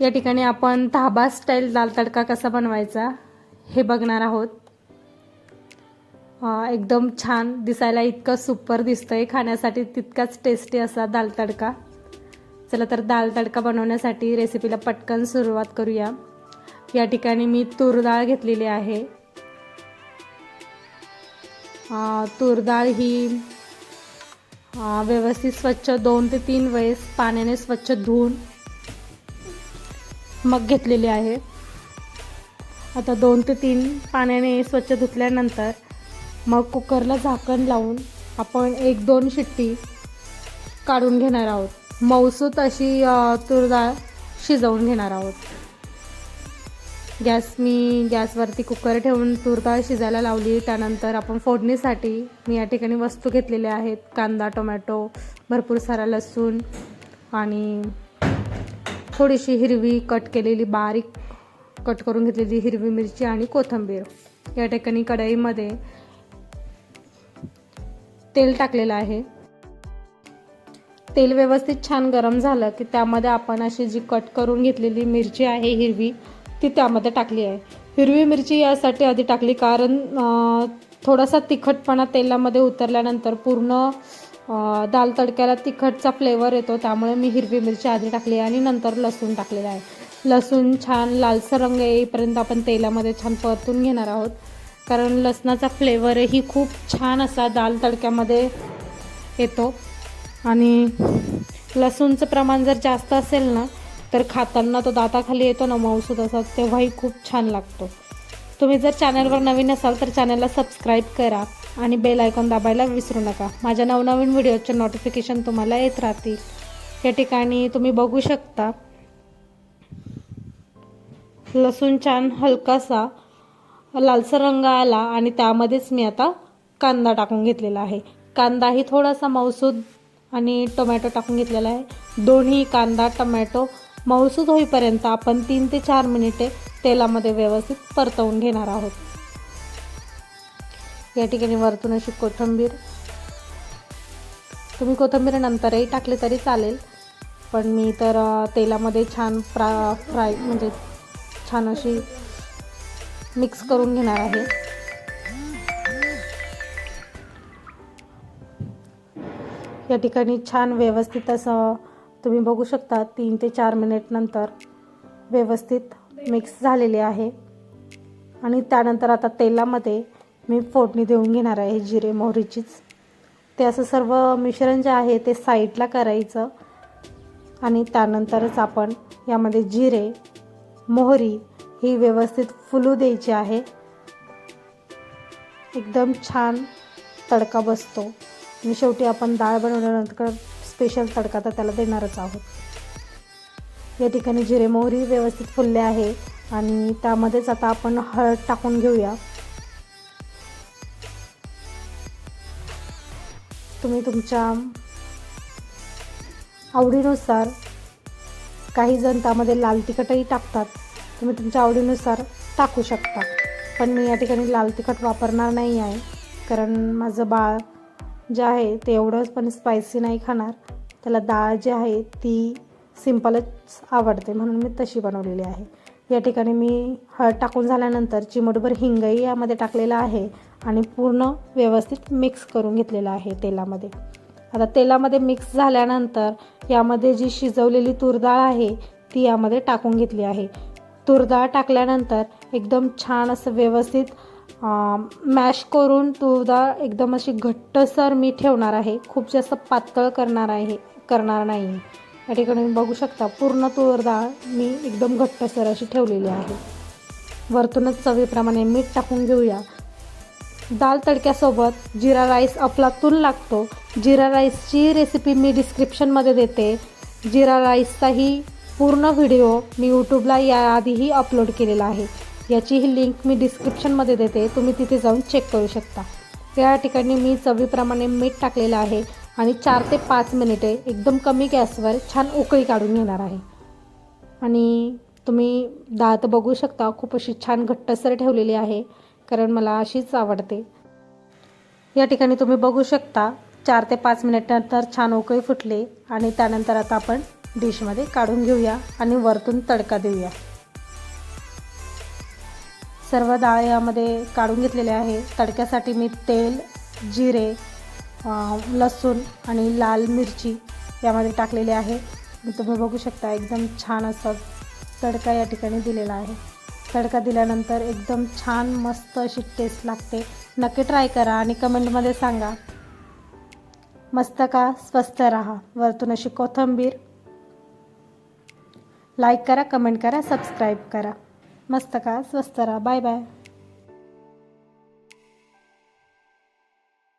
या ठिकाणी आपण धाबा स्टाईल दाल तडका कसा बनवायचा हे बघणार आहोत. एकदम छान दिसायला इतकं सुपर दिसतंय. खाण्यासाठी तितकाच टेस्टी असा दाल तडका. चला तर दाल तडका बनवण्यासाठी रेसिपीला पटकन सुरुवात करूया. या ठिकाणी मी तूर डाळ घेतलेली आहे. तूर डाळ ही व्यवस्थित स्वच्छ दोन ते तीन वेळेस पाण्याने स्वच्छ धुवून मग घेतलेली आहे. आता दोन ते तीन पाण्याने स्वच्छ धुतल्यानंतर मग कुकरला झाकण लावून आपण एक दोन शिट्टी काढून घेणार आहोत. मऊसूत अशी अ, तूर डाळ शिजवून घेणार आहोत. गॅस मी गॅसवरती कुकर ठेवून तूर डाळ शिजायला लावली. त्यानंतर आपण फोडणीसाठी मी या ठिकाणी वस्तू घेतलेल्या आहेत. कांदा टोमॅटो भरपूर सारा लसूण आणि थोडीशी हिरवी कट केलेली बारीक कट करून घेतलेली हिरवी मिरची आणि कोथिंबीर. या ठिकाणी कढईमध्ये तेल टाकलेलं आहे. तेल व्यवस्थित छान गरम झालं की त्यामध्ये आपण अशी जी कट करून घेतलेली मिरची आहे हिरवी ती त्यामध्ये टाकली आहे. हिरवी मिरची यासाठी आधी टाकली कारण थोडासा तिखटपणा तेलामध्ये उतरल्यानंतर पूर्ण दाल तडक्याला तिखटचा फ्लेवर येतो. त्यामुळे मी हिरवी मिरची आधी टाकली आणि नंतर लसूण टाकलेलं आहे. लसूण छान लालसर रंग येईपर्यंत आपण तेलामध्ये छान परतून घेणार आहोत. कारण लसणाचा फ्लेवरही खूप छान असा दाल तडक्यामध्ये येतो. आणि लसूणचं प्रमाण जर जास्त असेल ना तर खाताना तो दाताखाली येतो ना मऊसूद असा तेव्हाही खूप छान लागतो. तुम्ही जर चॅनलवर नवीन असाल तर चॅनलला सबस्क्राईब करा आणि बेल आयकॉन दाबायला विसरू नका. माझ्या नवनवीन व्हिडिओचे नोटिफिकेशन तुम्हाला येत राहतील. या ठिकाणी तुम्ही बघू शकता लसूण छान हलकासा लालसर रंग आला आणि त्यामध्येच मी आता कांदा टाकून घेतलेला आहे. कांदाही थोडासा मौसूद आणि टोमॅटो टाकून घेतलेला आहे. दोन्ही कांदा टोमॅटो मौसूद होईपर्यंत आपण तीन ते चार मिनिटे तेलामध्ये व्यवस्थित परतवून घेणार आहोत. या ठिकाणी वरतून अशी कोथिंबीर. तुम्ही कोथिंबीर नंतरही टाकले तरी चालेल पण मी तर तेलामध्ये छान फ्रा फ्राय म्हणजे छान अशी मिक्स करून घेणार आहे. या ठिकाणी छान व्यवस्थित असं तुम्ही बघू शकता तीन ते चार मिनिट नंतर व्यवस्थित मिक्स झालेले आहे. आणि त्यानंतर आता तेलामध्ये मी फोडणी देऊन घेणार आहे जिरे मोहरीचीच. ते असं सर्व मिश्रण जे आहे ते साईडला करायचं. आणि त्यानंतरच आपण यामध्ये जिरे मोहरी ही व्यवस्थित फुलू द्यायची आहे. एकदम छान तडका बसतो. आणि शेवटी आपण डाळ बनवल्यानंतर स्पेशल तडका तर त्याला देणारच आहोत. या ठिकाणी जिरे मोहरी व्यवस्थित फुलले आहे आणि त्यामध्येच आता आपण हळद टाकून घेऊया. तुम्ही तुमच्या आवडीनुसार काही जण त्यामध्ये लाल तिखटही टाकतात. तुम्ही तुमच्या आवडीनुसार टाकू शकता. पण मी या ठिकाणी लाल तिखट वापरणार नाही आहे. कारण माझं बाळ जे आहे ते एवढंच पण स्पायसी नाही खाणार. त्याला डाळ जी आहे ती सिंपलच आवडते म्हणून मी तशी बनवलेली आहे. या ठिकाणी मी हळद टाकून झाल्यानंतर चिमटभर हिंगही यामध्ये टाकलेला आहे आणि पूर्ण व्यवस्थित मिक्स करून घेतलेलं आहे तेलामध्ये. आता तेलामध्ये मिक्स झाल्यानंतर यामध्ये जी शिजवलेली तूर डाळ आहे ती यामध्ये टाकून घेतली आहे. तूरडाळ टाकल्यानंतर एकदम छान असं व्यवस्थित मॅश करून तूर डाळ एकदम अशी घट्टसर मी ठेवणार आहे. खूप जास्त पातळ करणार आहे करणार नाही. या ठिकाणी तुम्ही बघू शकता पूर्ण तुळर डाळ मी एकदम घट्टसर अशी ठेवलेली आहे. वरतूनच चवीप्रमाणे मीठ टाकून घेऊया. दाल तडक्यासोबत जिरा राईस अफलातून लागतो. जिरा राईसची रेसिपी मी डिस्क्रिप्शनमध्ये देते. जिरा राईसचाही पूर्ण व्हिडिओ मी यूट्यूबला याआधीही अपलोड केलेला आहे. याचीही लिंक मी डिस्क्रिप्शनमध्ये देते. तुम्ही तिथे जाऊन चेक करू शकता. या ठिकाणी मी चवीप्रमाणे मीठ टाकलेलं आहे. आणि चार ते पाच मिनिटे एकदम कमी गॅसवर छान उकळी काढून घेणार आहे. आणि तुम्ही डाळ तर बघू शकता खूप अशी छान घट्टसर ठेवलेली आहे कारण मला अशीच आवडते. या ठिकाणी तुम्ही बघू शकता चार ते पाच मिनिटानंतर छान उकळी फुटली आणि त्यानंतर आता आपण डिशमध्ये काढून घेऊया आणि वरतून तडका देऊया. सर्व डाळ यामध्ये काढून घेतलेले आहे. तडक्यासाठी मी तेल जिरे लसूण आणि लाल मिरची यामध्ये टाकलेले आहे. तुम्ही बघू शकता एकदम छान असा तडका या ठिकाणी दिलेला आहे. तडका दिल्यानंतर एकदम छान मस्त अशी टेस्ट लागते. नक्की ट्राय करा आणि कमेंटमध्ये सांगा. मस्त का? स्वस्त राहा. वरतून अशी कोथिंबीर. लाईक करा कमेंट करा सबस्क्राईब करा. मस्त का? स्वस्त राहा. Bye bye